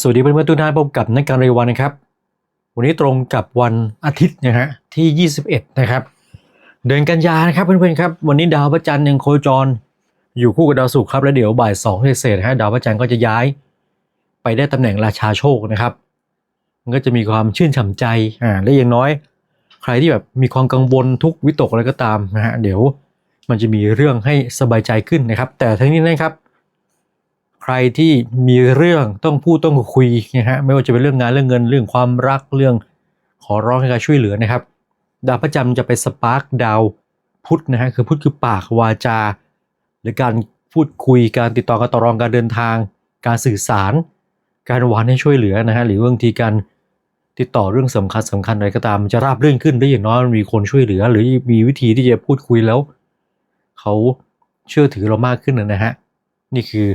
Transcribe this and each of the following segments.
สวัสดีเพื่อนๆทุกท่านพบกับนักการเรียนวันนะครับ วันนี้ตรงกับวันอาทิตย์นะฮะที่ 21 นะครับ เดือนกันยานะครับเพื่อนๆครับวันนี้ดาวพระจันทร์ยังโคจร อยู่คู่กับดาวศุกร์ครับแล้วเดี๋ยวบ่ายสองเศษนะฮะดาวพระจันทร์ก็จะย้าย ไปได้ตำแหน่งราชาโชคนะครับ มันก็จะมีความชื่นฉ่ำใจอ่าและอย่างน้อย ใครที่แบบมีความกังวลทุกวิตกอะไรก็ตามนะฮะเดี๋ยวมันจะมีเรื่องให้สบายใจขึ้นนะครับ แต่ทั้งนี้นะครับ ใครที่มีเรื่องต้องพูดต้องคุยนะฮะไม่ว่าจะเป็นเรื่องงานเรื่องเงินเรื่องความรักเรื่องขอร้องให้การช่วยเหลือนะครับ ดาวพระจันทร์จะไปสปาร์กดาวพุธนะฮะคือพุธคือปากวาจา หรือการพูดคุยการติดต่อการต่อรองการเดินทาง การสื่อสาร การหวานให้ช่วยเหลือนะฮะหรือบางทีการติดต่อเรื่องสำคัญสำคัญอะไรก็ตามมันจะราบรื่นขึ้นได้อย่างน้อยมันมีคนช่วยเหลือ หรือมีวิธีที่จะพูดคุยแล้ว เขาเชื่อถือเรามากขึ้นนะฮะนี่คือ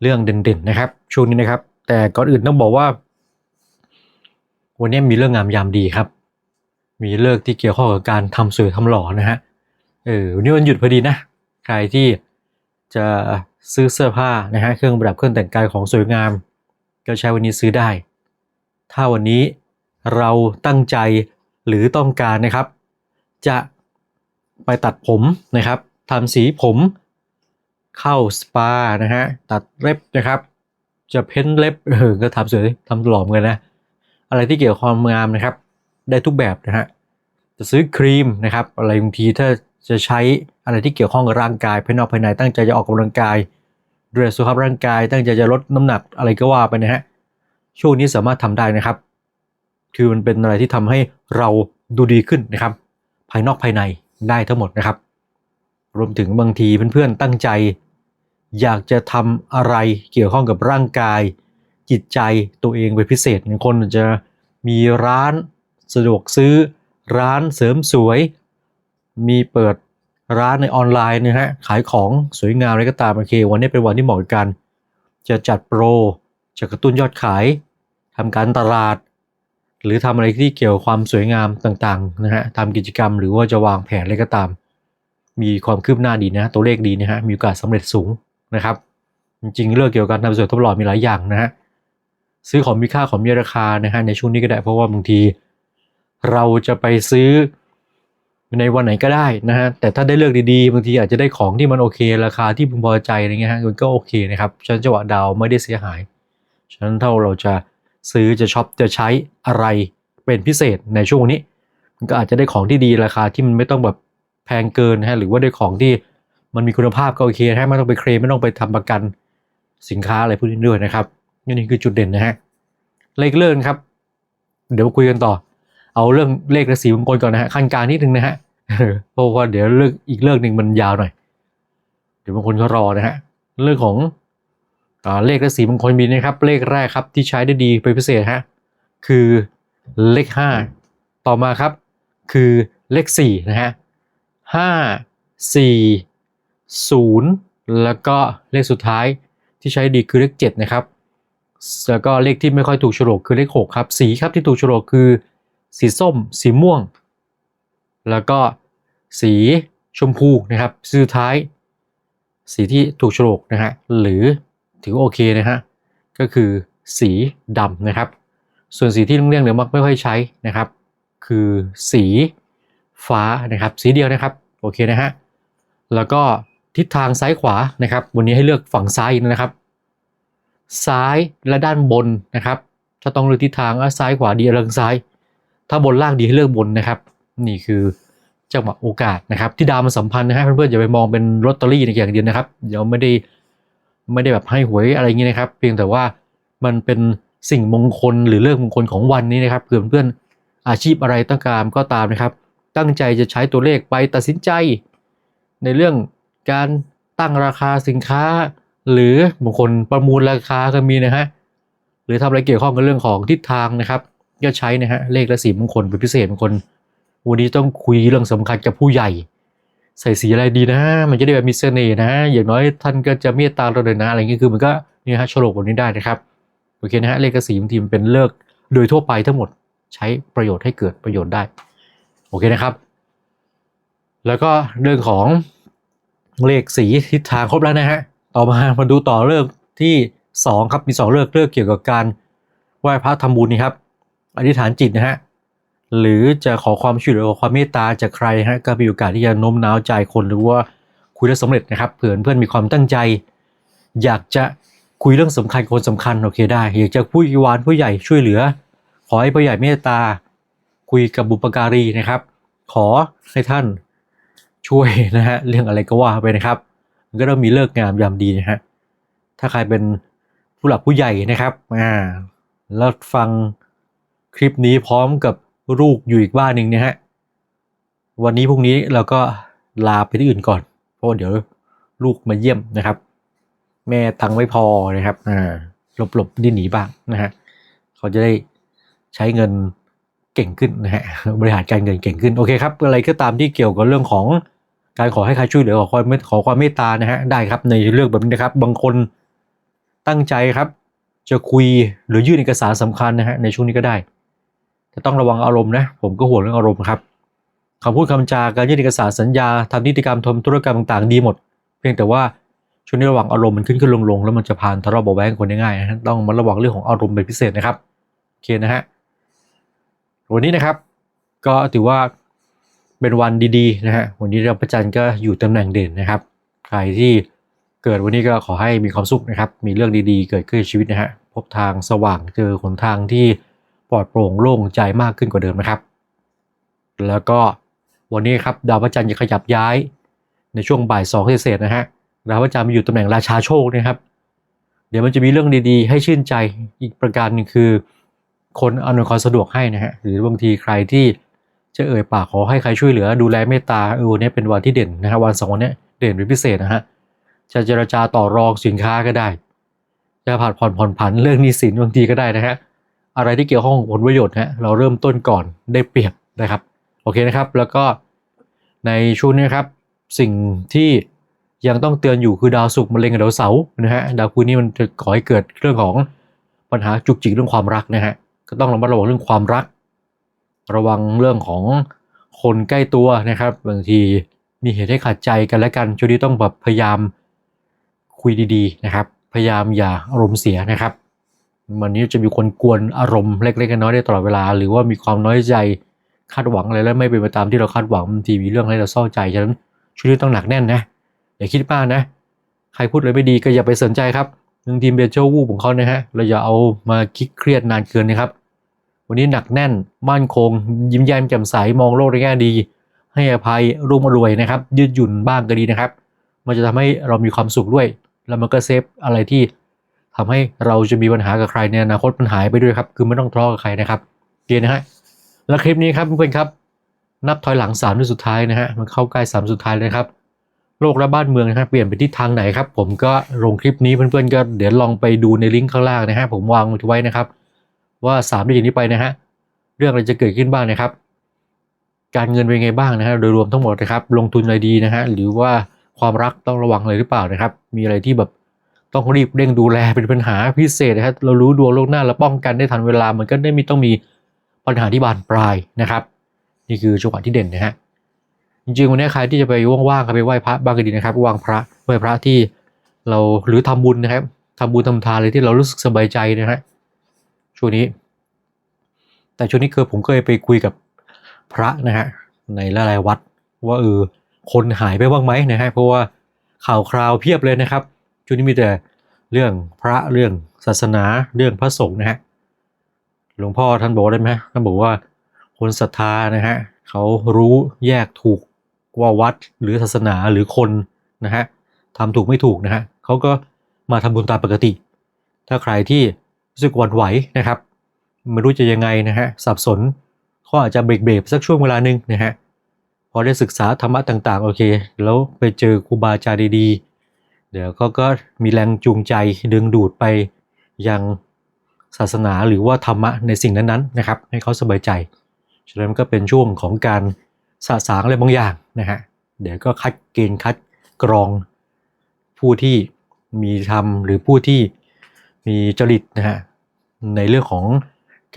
เรื่องเด่นๆนะครับ ช่วงนี้นะครับ แต่ก่อนอื่นต้องบอกว่า วันนี้มีเรื่องงามยามดีครับ มีเลิกที่เกี่ยวข้องกับการทำสวยทำหล่อนะฮะเออวันนี้วันหยุดพอดีนะ ใครที่จะซื้อเสื้อผ้านะฮะเครื่องประดับเครื่องแต่งกายของสวยงาม ก็ใช้วันนี้ซื้อได้ ถ้าวันนี้เราตั้งใจหรือต้องการนะครับ จะไปตัดผมนะครับทำสีผม เข้าสปานะฮะตัดเล็บนะครับ จะเพ้นเล็บเออก็ทำสวยทำหล่อเหมือนกันนะ อะไรที่เกี่ยวกับความงามนะครับ ได้ทุกแบบนะฮะจะซื้อครีมนะครับ อะไรบางทีถ้าจะใช้อะไรที่เกี่ยวข้องกับร่างกายภายนอกภายในตั้งใจจะออกกำลังกายดูแลสุขภาพร่างกาย ตั้งใจจะลดน้ำหนักอะไรก็ว่าไปนะฮะช่วงนี้สามารถทำได้นะครับ คือมันเป็นอะไรที่ทำให้เราดูดีขึ้นนะครับ ภายนอกภายในได้ทั้งหมดนะครับ รวมถึงบางทีเพื่อนๆตั้งใจ อยากจะทำอะไรเกี่ยวข้องกับร่างกาย จิตใจตัวเองเป็นพิเศษบางคนจะมีร้านสะดวกซื้อ ร้านเสริมสวย มีเปิดร้านในออนไลน์นะฮะขายของสวยงามอะไรก็ตามโอเค วันนี้เป็นวันที่เหมาะกับการจะจัดโปรจะกระตุ้นยอดขายทำการตลาด หรือทำอะไรที่เกี่ยวความสวยงามต่างๆนะฮะทำกิจกรรมหรือว่าจะวางแผนอะไรก็ตาม มีความคืบหน้าดีนะตัวเลขดีนะฮะมีโอกาสสำเร็จสูงนะครับ จริงๆเรื่องเกี่ยวกับการทำสวยทดลองมีหลายอย่างนะฮะซื้อของมีค่าของมีราคานะฮะในช่วงนี้ก็ได้เพราะว่าบางที เราจะไปซื้อในวันไหนก็ได้นะฮะแต่ถ้าได้เลือกดีๆบางทีอาจจะได้ของที่มันโอเค ราคาที่พึงพอใจอะไรเงี้ยฮะมันก็โอเคนะครับฉะนั้นจังหวะดาวไม่ได้เสียหายฉะนั้นถ้าเราจะซื้อจะช็อปจะใช้อะไรเป็นพิเศษในช่วงนี้ มันก็อาจจะได้ของที่ดีราคาที่มันไม่ต้องแบบ พงเกินนะฮะหรือว่าได้ของที่มันมีคุณภาพก็โอเคนะฮะไม่ต้องไปเคลมไม่ต้องไปทำประกันสินค้าอะไรพวกนี้ด้วยนะครับนี่คือจุดเด่นนะฮะเลขเลื่อนครับ เดี๋ยวมาคุยกันต่อ เอาเรื่องเลขและสีมงคลก่อนนะฮะขั้นกลางนิดนึงนะฮะเพราะว่าเดี๋ยวเรื่องอีกเรื่องหนึ่งมันยาวหน่อย เดี๋ยวบางคนเขารอนะฮะเรื่องของอเลขและสีมงคลมีนะครับ เลขแรกครับที่ใช้ได้ดีเป็นพิเศษฮะคือเลขห้าต่อมาครับ คือเลขสี่นะฮะ ห้าสี่ศูนย์แล้วก็เลขสุดท้ายที่ใช้ดีคือเลขเจ็ดนะครับ แล้วก็เลขที่ไม่ค่อยถูกโฉลกคือเลขหกครับ สีครับที่ถูกโฉลกคือ สีส้ม สีม่วง แล้วก็สีชมพูนะครับสุดท้าย สีที่ถูกโฉลกนะฮะหรือถือโอเคนะฮะก็คือสีดำนะครับ ส่วนสีที่เลี่ยงๆหรือมักไม่ค่อยใช้นะครับ คือสีฟ้านะครับ สีเดียวนะครับ โอเคนะฮะ แล้วก็ทิศทางซ้ายขวานะครับ วันนี้ให้เลือกฝั่งซ้ายนะครับ ซ้ายและด้านบนนะครับ ถ้าต้องเลือกทิศทางอะซ้ายขวาดีเลือกซ้าย ถ้าบนล่างดีให้เลือกบนนะครับ นี่คือจังหวะโอกาสนะครับที่ดาวมันสัมพันธ์นะฮะเพื่อนๆอย่าไปมองเป็นลอตเตอรี่ในอย่างเดียวนะครับเดี๋ยวไม่ได้ไม่ได้แบบให้หวยอะไรอย่างนี้นะครับ เพียงแต่ว่ามันเป็นสิ่งมงคลหรือเรื่องมงคลของวันนี้นะครับเพื่อนเพื่อนๆอาชีพอะไรต้องการก็ตามนะครับ ตั้งใจจะใช้ตัวเลขไปตัดสินใจ ในเรื่องการตั้งราคาสินค้า หรือบางคนประมูลราคาก็มีนะฮะหรือทำอะไรเกี่ยวข้องกับเรื่องของทิศทางนะครับก็ใช้นะฮะเลขและสีมงคลเป็นพิเศษบางคน วันนี้ต้องคุยเรื่องสำคัญกับผู้ใหญ่ ใส่สีอะไรดีนะ มันจะได้แบบมีเสน่ห์นะ อย่างน้อยท่านก็จะเมตตาเราเลยนะอะไรเงี้ยคือมันก็นี่ฮะโฉลกแบบนี้ได้นะครับโอเคนะฮะเลขกับสีบางทีมันเป็นเลิกโดยทั่วไปทั้งหมดใช้ประโยชน์ให้เกิดประโยชน์ได้ โอเคนะครับ แล้วก็เรื่องของเลขสีทิศทางครบแล้วนะฮะ ต่อมามาดูต่อเลิกที่สองครับมีสองเลิกเลิกเกี่ยวกับการไหว้พระทำบุญนี่ครับอธิษฐานจิตนะฮะหรือจะขอความช่วยเหลือความเมตตาจากใครฮะก็มีโอกาสที่จะโน้มน้าวใจคนหรือว่าคุยแล้วสำเร็จนะครับเผื่อเพื่อนมีความตั้งใจ อยากจะคุยเรื่องสำคัญกับคนสำคัญโอเคได้อยากจะพูดวานผู้ใหญ่ช่วยเหลือ ขอให้ผู้ใหญ่เมตตา คุยกับบุปการีนะครับ ขอให้ท่านช่วยนะฮะเรื่องอะไรก็ว่าไปนะครับ มันก็ต้องมีเลิกงามยามดีนะฮะถ้าใครเป็นผู้หลักผู้ใหญ่นะครับอ่าแล้วฟังคลิปนี้พร้อมกับลูกอยู่อีกบ้านหนึ่งนี่ยฮะวันนี้พรุ่งนี้เราก็ลาไปที่อื่นก่อน เพราะเดี๋ยวลูกมาเยี่ยมนะครับ แม่ตังไม่พอนะครับอ่าหลบหลบๆนี่หนีบ้างนะฮะเขาจะได้ใช้เงิน เก่งขึ้นนะฮะบริหารการเงินเก่งขึ้นโอเคครับอะไรก็ตามที่เกี่ยวกับเรื่องของการขอให้ใครช่วยเหลือขอความเมตขอความเมตตานะฮะได้ครับในเรื่องแบบนี้นะครับ บางคนตั้งใจครับ จะคุยหรือยื่นเอกสารสำคัญนะฮะในช่วงนี้ก็ได้แต่ต้องระวังอารมณ์นะผมก็ห่วงเรื่องอารมณ์ครับคำพูดคำจาการยื่นเอกสารสัญญาทำนิติกรรมทำธุรกรรมต่างๆดีหมด เพียงแต่ว่าช่วงนี้ระวังอารมณ์มันขึ้นขึ้นลงๆแล้วมันจะผ่านทะเลาะเบาแว้งคนได้ง่ายนะต้องมาระวังเรื่องของอารมณ์เป็นพิเศษนะครับโอเคนะฮะ วันนี้นะครับ ก็ถือว่าเป็นวันดีๆนะฮะวันนี้ดาวพระจันทร์ก็อยู่ตำแหน่งเด่นนะครับ ใครที่เกิดวันนี้ก็ขอให้มีความสุขนะครับ มีเรื่องดีๆ เกิดขึ้นในชีวิตนะฮะพบทางสว่างเจอหนทางที่ปลอดโปร่งโล่งใจมากขึ้นกว่าเดิมนะครับ แล้วก็วันนี้ครับดาวพระจันทร์จะขยับย้ายในช่วงบ่ายสองเศษนะฮะดาวพระจันทร์มาอยู่ตำแหน่งราชาโชคนะครับ เดี๋ยวมันจะมีเรื่องดีๆ ให้ชื่นใจอีกประการหนึ่งคือ คนอำนวยความสะดวกให้นะฮะหรือบางทีใครที่จะเอ่ยปากขอให้ใครช่วยเหลือดูแลเมตตาเออวันนี้เป็นวันที่เด่นนะฮะวันสองวันเนี้ยเด่นเป็นพิเศษนะฮะจะเจรจาต่อรองสินค้าก็ได้จะผ่านผ่อนผ่อนผันเรื่องหนี้สินบางทีก็ได้นะฮะอะไรที่เกี่ยวข้องกับผลประโยชน์ฮะเราเริ่มต้นก่อนได้เปรียบนะครับโอเคนะครับ แล้วก็ในช่วงนี้ครับสิ่งที่ยังต้องเตือนอยู่คือดาวศุกร์มะเร็งกับดาวเสาร์นะฮะดาวคู่นี้มันจะก่อให้เกิดเรื่องของปัญหาจุกจิกเรื่องความรักนะฮะ ก็ต้องระมัดระวังเรื่องความรัก ระวังเรื่องของคนใกล้ตัวนะครับ บางทีมีเหตุให้ขัดใจกันและกันช่วงนี้ต้องแบบพยายามคุยดีๆนะครับ พยายามอย่าอารมณ์เสียนะครับวันนี้จะมีคนกวนอารมณ์เล็กๆน้อยๆได้ตลอดเวลา หรือว่ามีความน้อยใจคาดหวังอะไรแล้วไม่เป็นไปตามที่เราคาดหวังบางทีมีเรื่องอะไรเราเศร้าใจฉะนั้นช่วงนี้ต้องหนักแน่นนะอย่าคิดมากนะ ใครพูดอะไรไม่ดีก็อย่าไปสนใจครับหนึ่งทีมเบเจอร์วูบของเขานะฮะเราอย่าเอามาคิดเครียดนานเกินนะครับ วันนี้หนักแน่นมั่นคง ยิ้มแย้มแจ่มใสมองโลกในแง่ดี ให้อภัยรุ่มรวยนะครับ ยืดหยุ่นบ้างก็ดีนะครับ มันจะทำให้เรามีความสุขด้วย แล้วมันก็เซฟอะไรที่ทำให้เราจะมีปัญหากับใครในอนาคตมันหายไปด้วยครับ คือไม่ต้องทะเลาะกับใครนะครับโอเคนะฮะแล้วคลิปนี้ครับเพื่อนๆครับ นับถอยหลังสามที่สุดท้ายนะฮะมันเข้าใกล้สามสุดท้ายเลยครับโลกและบ้านเมืองนะครับเปลี่ยนไปทิศทางไหนครับ ผมก็ลงคลิปนี้เพื่อนๆก็เดี๋ยวลองไปดูในลิงก์ข้างล่างนะฮะผมวางไว้นะครับ ว่าสามเดือนนี้ไปนะฮะเรื่องอะไรจะเกิดขึ้นบ้างนะครับ การเงินเป็นไงบ้างนะฮะโดยรวมทั้งหมดนะครับ ลงทุนอะไรดีนะฮะหรือว่าความรักต้องระวังอะไรหรือเปล่านะครับ มีอะไรที่แบบต้องรีบเร่งดูแลเป็นปัญหาพิเศษนะครับเรารู้ดวงโล่วงหน้าเราป้องกันได้ทันเวลามันก็ได้มีต้องมีปัญหาที่บานปลายนะครับ นี่คือจังหวะที่เด่นนะฮะจริงๆวันนี้ใครที่จะไปว่างๆไปไหว้พระบ้างก็ดีนะครับไหว้พระไหว้พระที่เราหรือทำบุญนะครับทำบุญทำทานเลยที่เรารู้สึกสบายใจนะฮะ ช่วงนี้ แต่ช่วงนี้คือผมเคยไปคุยกับพระนะฮะในหลายๆวัด ว่าเออคนหายไปบ้างไหมนะฮะเพราะว่าข่าวคราวเพียบเลยนะครับช่วงนี้มีแต่เรื่องพระเรื่องศาสนาเรื่องพระสงฆ์นะฮะหลวงพ่อท่านบอกได้ไหมท่านบอกว่าคนศรัทธานะฮะเขารู้แยกถูกว่าวัดหรือศาสนาหรือคนนะฮะทำถูกไม่ถูกนะฮะเขาก็มาทำบุญตามปกติ ถ้าใครที่ รู้สึกหวั่นไหวนะครับไม่รู้จะยังไงนะฮะสับสนก็อาจจะเบรกเบรกสักช่วงเวลาหนึ่งนะฮะพอได้ศึกษาธรรมะต่างๆ โอเค แล้วไปเจอครูบาอาจารย์ดีๆ เดี๋ยวเขาก็มีแรงจูงใจดึงดูดไปยังศาสนาหรือว่าธรรมะในสิ่งนั้นๆนะครับ ให้เขาสบายใจฉะนั้นมันก็เป็นช่วงของการสะสางอะไรบางอย่างนะฮะเดี๋ยวก็คัดเกณฑ์คัดกรองผู้ที่มีธรรมหรือผู้ที่มีจริตนะฮะ ในเรื่องของ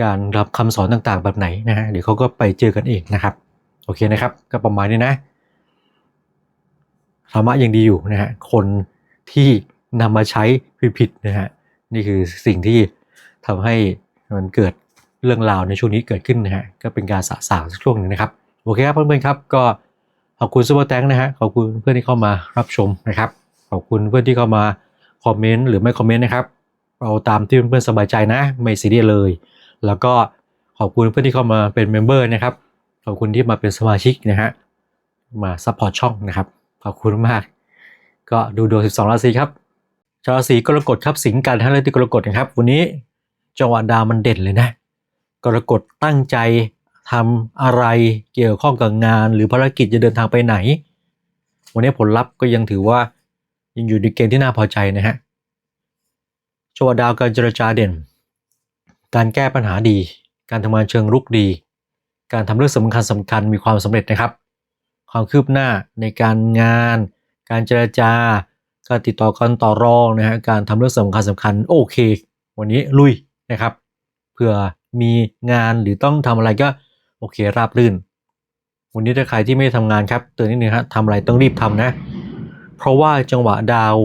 การรับคำสอนต่างๆ แบบไหนนะฮะเดี๋ยวเขาก็ไปเจอกันเองนะครับโอเคนะครับ ก็ประมาณนี้นะธรรมะยังดีอยู่นะฮะคนที่นำมาใช้ผิดๆนะฮะนี่คือสิ่งที่ทำให้มันเกิดเรื่องราวในช่วงนี้เกิดขึ้นนะฮะก็เป็นการสะสางสักช่วงหนึ่งนะครับโอเคครับเพื่อนๆครับก็ขอบคุณซูเปอร์แตงนะฮะขอบคุณเพื่อนที่เข้ามารับชมนะครับขอบคุณเพื่อนที่เข้ามาคอมเมนต์หรือไม่คอมเมนต์นะครับ เอาตามที่เพื่อนๆสบายใจนะ ไม่ซีเรียสเลย แล้วก็ขอบคุณเพื่อนที่เข้ามาเป็นเมมเบอร์นะครับ ขอบคุณที่มาเป็นสมาชิกนะฮะ มาซัพพอร์ตช่องนะครับ ขอบคุณมาก ก็ดูดวง 12 ราศีครับ ชาวราศีกรกฎครับ สิงห์กันทั้งเรื่องที่กรกฎนะครับ วันนี้จังหวะดาวมันเด่นเลยนะ กรกฎตั้งใจทำอะไรเกี่ยวข้องกับงาน หรือภารกิจจะเดินทางไปไหน วันนี้ผลลัพธ์ก็ยังถือว่ายังอยู่ในเกณฑ์ที่น่าพอใจนะฮะ จังหวะดาวการเจรจาเด่น การแก้ปัญหาดี การทำงานเชิงรุกดี การทำเรื่องสำคัญสำคัญมีความสำเร็จนะครับ ความคืบหน้าในการงาน การเจรจาการติดต่อกันต่อรองนะฮะการทำเรื่องสำคัญสำคัญโอเค วันนี้ลุยนะครับเผื่อมีงานหรือต้องทำอะไรก็โอเคราบรื่น วันนี้ถ้าใครที่ไม่ทำงานครับเตือนนิดนึงฮะทำอะไรต้องรีบทำนะ เพราะว่าจังหวะดาว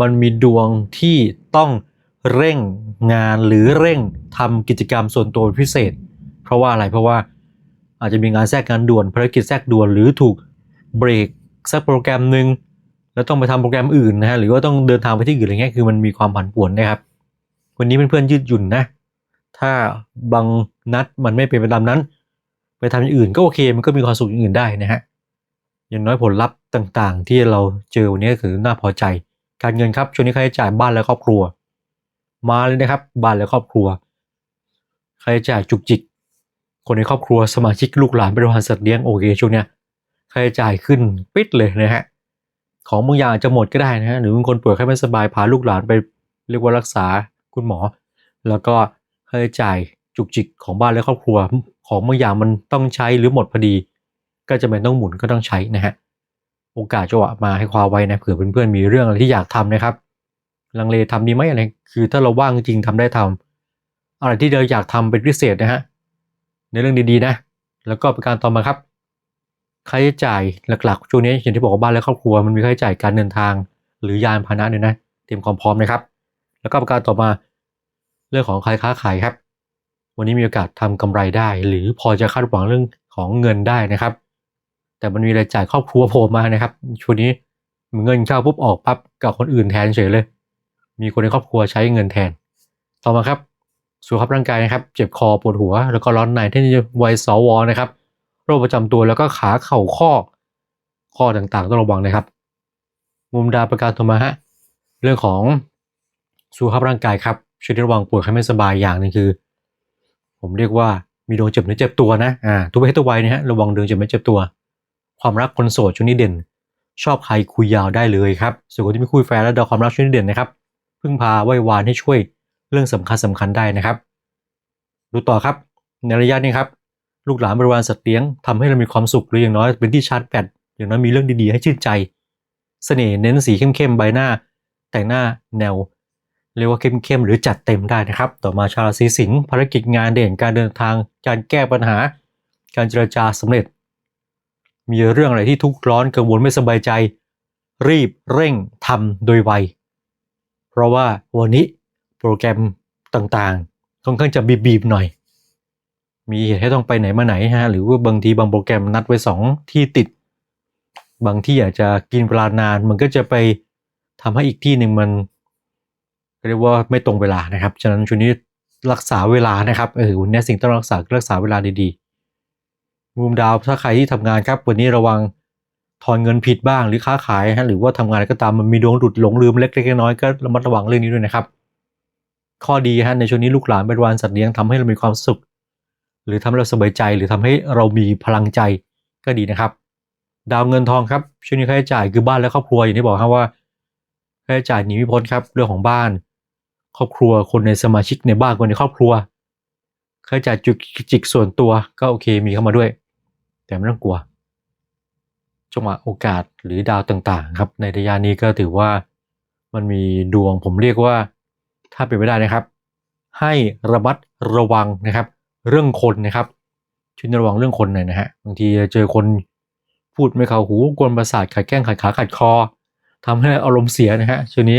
มันมีดวงที่ต้อง เร่งงานหรือเร่งทำกิจกรรมส่วนตัวพิเศษ เพราะว่าอะไรเพราะว่าอาจจะมีงานแทรกงานด่วนภารกิจแทรกด่วนหรือถูกเบรกสักโปรแกรมหนึ่งแล้วต้องไปทำโปรแกรมอื่นนะฮะหรือว่าต้องเดินทางไปที่อื่นอะไรเงี้ยคือมันมีความผันผวนนะครับ วันนี้เพื่อนๆยืดหยุ่นนะ ถ้าบางนัดมันไม่เป็นไปตามนั้น ไปทำอย่างอื่นก็โอเค มันก็มีความสุขอย่างอื่นได้นะฮะอย่างน้อยผลลัพธ์ต่างๆ ที่เราเจอวันนี้ก็คือน่าพอใจ การเงินครับช่วงนี้ค่าใช้จ่ายบ้านและครอบครัว มาเลยนะครับบ้านและครอบครัวค่าใช้จ่ายจุกจิก คนในครอบครัวสมาชิกลูกหลานบริวารสัตว์เลี้ยงโอเคช่วงเนี้ยค่าใช้จ่ายขึ้นปิดเลยนะฮะของบางอย่างจะหมดก็ได้นะฮะหรือบางคนป่วยไข้ไม่สบายพาลูกหลานไปเรียกว่ารักษาคุณหมอ แล้วก็ค่าใช้จ่ายจุกจิกของบ้านและครอบครัว ของบางอย่างมันต้องใช้หรือหมดพอดี ก็จะเป็นต้องหมุนก็ต้องใช้นะฮะโอกาสจังหวะมาให้ความไวนะเผื่อเพื่อนๆมีเรื่องอะไรที่อยากทำนะครับ ลังเลทำดีไหมอะไร คือถ้าเราว่างจริงทำได้ทำอะไรที่เราอยากทำเป็นพิเศษนะฮะ ในเรื่องดีๆนะ แล้วก็เประการต่อมาครับ ค่าใช้จ่ายหลักๆ ช่วงนี้อย่างที่บอกว่าบ้านและครอบครัวมันมีค่าใช้จ่ายการเดินทาง หรือยานพาหนะเนี่ยนะ เตรียมความพร้อมนะครับ แล้วก็ประการต่อมาเรื่องของใครค้าขายครับ วันนี้มีโอกาสทำกำไรได้ หรือพอจะคาดหวังเรื่องของเงินได้นะครับ แต่มันมีรายจ่ายครอบครัวโผล่มานะครับ ช่วงนี้เงินเข้าปุ๊บออกปั๊บกับคนอื่นแทนเฉยเลย มีคนในครอบครัวใช้เงินแทน ต่อมาครับ สุขภาพร่างกายนะครับ เจ็บคอปวดหัว แล้วก็ร้อนในที่นี่วัยสวนะครับ โรคประจำตัวแล้วก็ขาเข่าข้อ ข้อต่างๆ ต้องระวังนะครับ มุมดาประการโทมาฮะเรื่องของสุขภาพร่างกายครับช่วยระวังป่วยไข้ไม่สบายอย่างหนึงคือ ผมเรียกว่ามีดวงเจ็บเนื้อเจ็บตัวนะอ่าทุกเพศทุกวัยนะฮะระวังดวงเจ็บเนื้อเจ็บตัว ความรักคนโสดช่วงนี้เด่น ชอบใครคุยยาวได้เลยครับส่วนคนที่ไม่คุยแฟนแล้วดาความรักช่วงนี้เด่นนะครับ พึ่งพาไหว้วานให้ช่วยเรื่องสำคัญสำคัญได้นะครับ ดูต่อครับ ในระยะนี้ครับ ลูกหลานบริวารสัตว์เลี้ยงทำให้เรามีความสุขหรืออย่างน้อยเป็นที่ชาร์จแบตอย่างน้อยมีเรื่องดีๆให้ชื่นใจ เสน่ห์เน้นสีเข้มๆใบหน้า แต่งหน้าแนว เรียกว่าเข้มๆหรือจัดเต็มได้นะครับ ต่อมาชาวราศีสิงห์ภารกิจงานเด่นการเดินทาง การแก้ปัญหา การเจรจาสำเร็จ มีเรื่องอะไรที่ทุกข์ร้อนกังวลไม่สบายใจ รีบเร่งทำโดยไว เพราะว่าวันนี้โปรแกรมต่างๆ ค่อนข้างจะบีบๆหน่อย มีเหตุให้ต้องไปไหนมาไหนฮะ หรือว่าบางทีบางโปรแกรมนัดไว้สองที่ติด บางที่อาจจะกินเวลานาน มันก็จะไปทำให้อีกที่หนึ่งมันเรียกว่าไม่ตรงเวลานะครับ ฉะนั้นช่วงนี้รักษาเวลานะครับ เออวันนี้สิ่งต้องรักษาคือรักษาเวลาดีๆมุมดาวถ้าใครที่ทำงานครับ วันนี้ระวัง ถอนเงินผิดบ้างหรือค้าขายฮะหรือว่าทำงานอะไรก็ตามมันมีดวงหลุดหลงลืมเล็กๆน้อยๆก็ระมัดระวังเรื่องนี้ด้วยนะครับ ข้อดีฮะในช่วงนี้ลูกหลานบริวารสัตว์เลี้ยงทำให้เรามีความสุข หรือทำให้เราสบายใจ หรือทำให้เรามีพลังใจก็ดีนะครับ ดาวเงินทองครับช่วงนี้ค่าใช้จ่ายคือบ้านและครอบครัวอย่างที่บอกครับว่าค่าใช้จ่ายหนีไม่พ้นครับเรื่องของบ้าน ครอบครัวคนในสมาชิกในบ้านคนในครอบครัวค่าใช้จ่ายจุกจิกส่วนตัวก็โอเคมีเข้ามาด้วย แต่ไม่ต้องกลัว จังหวะโอกาสหรือดาวต่างๆ ครับ ในระยะนี้ก็ถือว่ามันมีดวงผมเรียกว่า ถ้าเป็นไม่ได้นะครับ ให้ระมัดระวังนะครับ เรื่องคนนะครับช่วยระวังเรื่องคนหน่อยนะฮะบางทีเจอคนพูดไม่เข้าหูกวนประสาทขัดแข้งขัดขาขัดคอทำให้อารมณ์เสียนะฮะช่วงนี้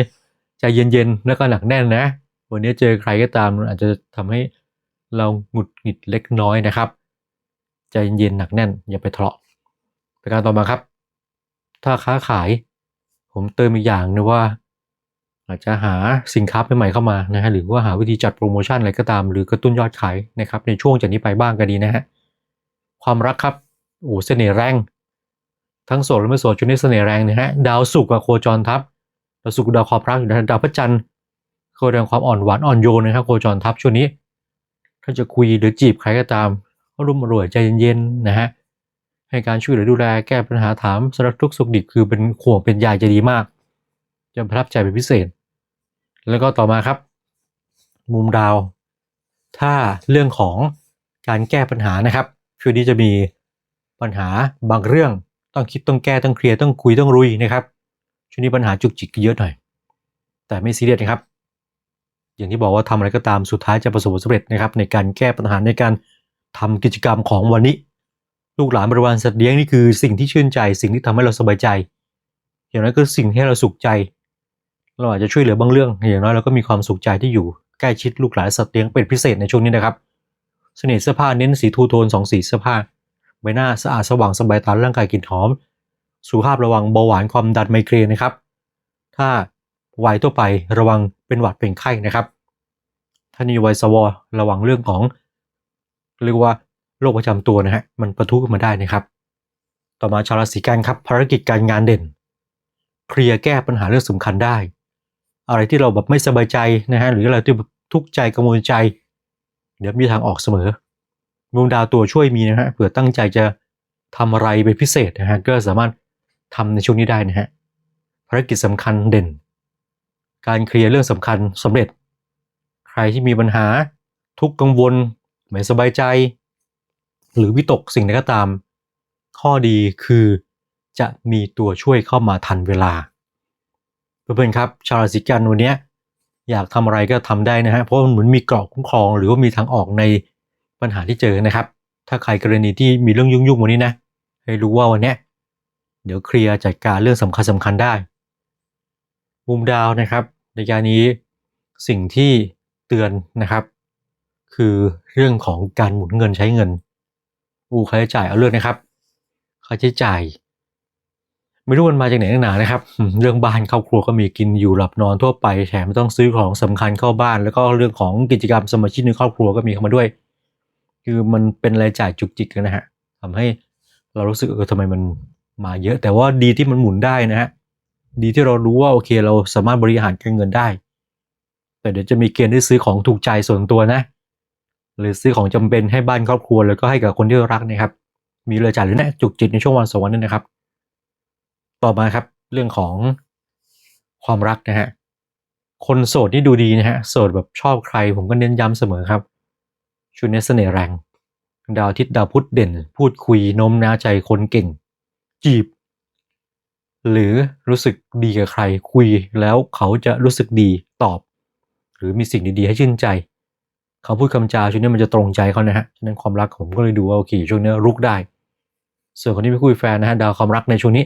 ใจเย็นๆแล้วก็หนักแน่นนะ วันนี้เจอใครก็ตามอาจจะทำให้เราหงุดหงิดเล็กน้อยนะครับ ใจเย็นๆหนักแน่นอย่าไปทะเลาะ ประการต่อมาครับ ถ้าค้าขาย ผมเติมอีกอย่างนะว่า อาจจะหาสินค้าใหม่ๆเข้ามานะฮะหรือว่าหาวิธีจัดโปรโมชั่นอะไรก็ตาม หรือกระตุ้นยอดขายนะครับ ในช่วงจากนี้ไปบ้างก็ดีนะฮะความรักครับโอ้เสน่ห์แรง ทั้งโสดและไม่โสดช่วงนี้เสน่ห์แรงนะฮะดาวศุกกับโคจรทับดาวศุกดาวความรักอยู่นดาวพระจันทร์โคแสดงความอ่อนหวานอ่อนโยนนะครับโคจรทับช่วงนี้ ถ้าจะคุยหรือจีบใครก็ตามก็รุ่มร่วยใจเย็นๆนะฮะ ให้การช่วยเหลือดูแลแก้ปัญหาถามสารทุกสุขดิบคือเป็นห่วงเป็นใยจะดีมากจะประทับใจเป็นพิเศษ แล้วก็ต่อมาครับ มุมดาว ถ้าเรื่องของการแก้ปัญหานะครับช่วงนี้จะมีปัญหาบางเรื่องต้องคิดต้องแก้ต้องเคลียร์ต้องคุยต้องรุยนะครับช่วงนี้ปัญหาจุกจิกเยอะหน่อย แต่ไม่ซีเรียสนะครับ อย่างที่บอกว่าทำอะไรก็ตามสุดท้ายจะประสบผลสำเร็จนะครับ ในการแก้ปัญหาในการทำกิจกรรมของวันนี้ ลูกหลานบริวารสัตว์เลี้ยงนี่คือสิ่งที่ชื่นใจ สิ่งที่ทำให้เราสบายใจ อย่างนั้นก็สิ่งที่เราสุขใจ เราอาจจะช่วยเหลือบางเรื่อง อย่างน้อยเราก็มีความสุขใจที่อยู่ใกล้ชิดลูกหลานสัตว์เลี้ยงเป็นพิเศษในช่วงนี้นะครับเสน่ห์เสื้อผ้าเน้นสีทูโทนสองสีเสื้อผ้าใบหน้าสะอาดสว่างสบายตาร่างกายกลิ่นหอม สุขภาพระวังเบาหวานความดันไมเกรนนะครับ ถ้าวัยทั่วไประวังเป็นหวัดเป็นไข้นะครับ ถ้านี่วัยสวระวังเรื่องของเรียกว่า โรคประจำตัวนะฮะมันประทุขึ้นมาได้นะครับ ต่อมาชาวราศีกันครับ ภารกิจการงานเด่น เคลียร์แก้ปัญหาเรื่องสำคัญได้ อะไรที่เราแบบไม่สบายใจนะฮะหรืออะไรที่ทุกข์ใจกังวลใจ เดี๋ยวมีทางออกเสมอดวงดาวตัวช่วยมีนะฮะเผื่อตั้งใจจะทำอะไรเป็นพิเศษนะฮะก็สามารถทำในช่วงนี้ได้นะฮะภารกิจสำคัญเด่น การเคลียร์เรื่องสำคัญสำเร็จ ใครที่มีปัญหาทุกข์กังวลไม่สบายใจ หรือวิตกสิ่งใดก็ตาม ข้อดีคือจะมีตัวช่วยเข้ามาทันเวลา เพื่อนๆครับชาวราศีกันวันเนี้ยอยากทำอะไรก็ทำได้นะฮะเพราะมันเหมือนมีเกราะคุ้มครอง หรือว่ามีทางออกในปัญหาที่เจอนะครับ ถ้าใครกรณีที่มีเรื่องยุ่งๆวันนี้นะ ให้รู้ว่าวันเนี้ยเดี๋ยวเคลียร์จัดการเรื่องสำคัญสำคัญได้ มุมดาวนะครับ ในการนี้สิ่งที่เตือนนะครับ คือเรื่องของการหมุนเงินใช้เงิน อูค่าใช้จ่ายเอาเรื่องนะครับ ค่าใช้จ่าย ไม่รู้มันมาจากไหนนักหนานะครับ เรื่องบ้านครอบครัวก็มีกินอยู่หลับนอนทั่วไปแถมต้องซื้อของสำคัญเข้าบ้าน แล้วก็เรื่องของกิจกรรมสมาชิกในครอบครัวก็มีเข้ามาด้วย คือมันเป็นรายจ่ายจุกจิกนะฮะทำให้เรารู้สึกเออทำไมมันมาเยอะ แต่ว่าดีที่มันหมุนได้นะฮะดีที่เรารู้ว่าโอเค เราสามารถบริหารการเงินได้ แต่เดี๋ยวจะมีเกณฑ์ที่ซื้อของถูกใจส่วนตัวนะ หรือซื้อของจำเป็นให้บ้านครอบครัว แล้วก็ให้กับคนที่รักนะครับ มีรายจ่ายหรือแน่จุกจิกในช่วงวันสองวันนี้นะครับ ต่อมาครับเรื่องของความรักนะฮะคนโสดนี่ดูดีนะฮะโสดแบบชอบใคร ผมก็เน้นย้ำเสมอครับชุดนี้เสน่ห์แรง ดาวทิตดาวพุธเด่น พูดคุยโน้มน้าวใจคนเก่ง จีบ หรือรู้สึกดีกับใครคุยแล้วเขาจะรู้สึกดีตอบ หรือมีสิ่งดีๆให้ชื่นใจ เขาพูดคำจาช่วงนี้มันจะตรงใจเขานะฮะฉะนั้นความรักผมก็เลยดูว่าโอเคช่วงนี้รุกได้ ส่วนคนที่ไม่คุยแฟนนะฮะดาวความรักในช่วงนี้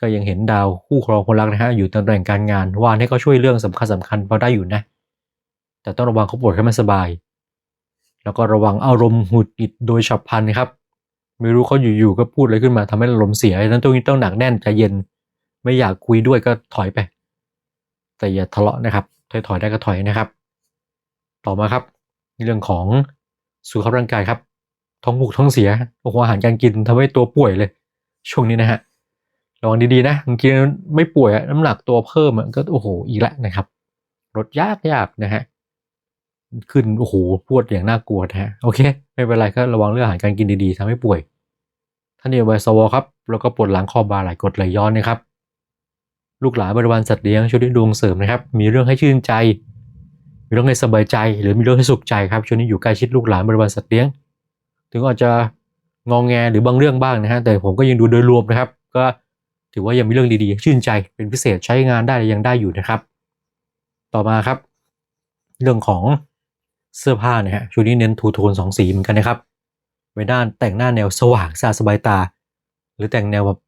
ก็ยังเห็นดาวคู่ครองคนรักนะฮะอยู่ตำแหน่งการงานวานให้เขาช่วยเรื่องสำคัญสคัญพอได้อยู่นะ แต่ต้องระวังเขาปวดให้มันสบาย แล้วก็ระวังอารมณ์หงุดหงิดโดยฉับพลันนะครับไม่รู้เขาอยู่ๆก็พูดอะไรขึ้นมาทำให้อารมณ์เสียฉะนั้นตรงนี้ต้องหนักแน่นใจเย็น ไม่อยากคุยด้วยก็ถอยไป แต่อย่าทะเลาะนะครับถอยถอยๆได้ก็ถอยนะครับ ต่อมาครับเรื่องของสุขภาพร่างกายครับท้องผูกท้องเสียโอ้โหอาหารการกินทำให้ตัวป่วยเลย ช่วงนี้นะฮะระวังดีๆนะบางทีไม่ป่วยน้ำหนักตัวเพิ่มก็โอ้โหอีกแล้วนะครับลดยากยากนะฮะขึ้นโอ้โหปวดอย่างน่ากลัวนะฮะโอเค ไม่เป็นไรก็ระวังเรื่องอาหารการกินดีๆทำให้ป่วยท่านเอวสวครับ แล้วก็ปวดหลังคอบ่าไหล่กดไหลย้อนนะครับ ลูกหลานบริวารสัตว์เลี้ยงช่วยด้วยดวงเสริมนะครับ มีเรื่องให้ชื่นใจ มีเรื่องให้สบายใจ หรือมีเรื่องให้สุขใจครับช่วงนี้อยู่ใกล้ชิดลูกหลานบริวารสัตว์เลี้ยง ถึงอาจจะงองแงหรือบางเรื่องบ้างนะฮะแต่ผมก็ยังดูโดยรวมนะครับ ก็ถือว่ายังมีเรื่องดีๆ ชื่นใจเป็นพิเศษใช้งานได้ยังได้อยู่นะครับ ต่อมาครับ เรื่องของเสื้อผ้าเนี่ยฮะช่วงนี้เน้นทูโทนสองสีเหมือนกันนะครับไว้ด้านแต่งหน้าแนวสว่างสะอาดสบายตา หรือแต่งแนวแบบ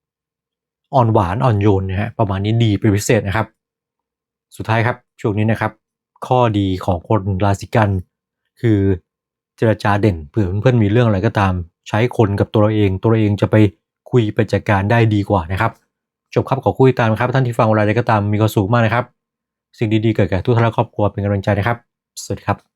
อ่อนหวานอ่อนโยนนะฮะประมาณนี้ดีเป็นพิเศษนะครับ สุดท้ายครับช่วงนี้นะครับ ข้อดีของคนราศีกัน คือเจรจาเด่นเผื่อเพื่อนๆมีเรื่องอะไรก็ตาม ใช้คนกับตัวเราเอง ตัวเราเองจะไปคุยไปจัดการได้ดีกว่านะครับจบครับขอคุยตามครับ ท่านที่ฟังอะไรก็ตามมีความสุขมากนะครับ สิ่งดีๆเกิดแก่ทุกท่านและครอบครัวเป็นกำลังใจนะครับ สวัสดีครับ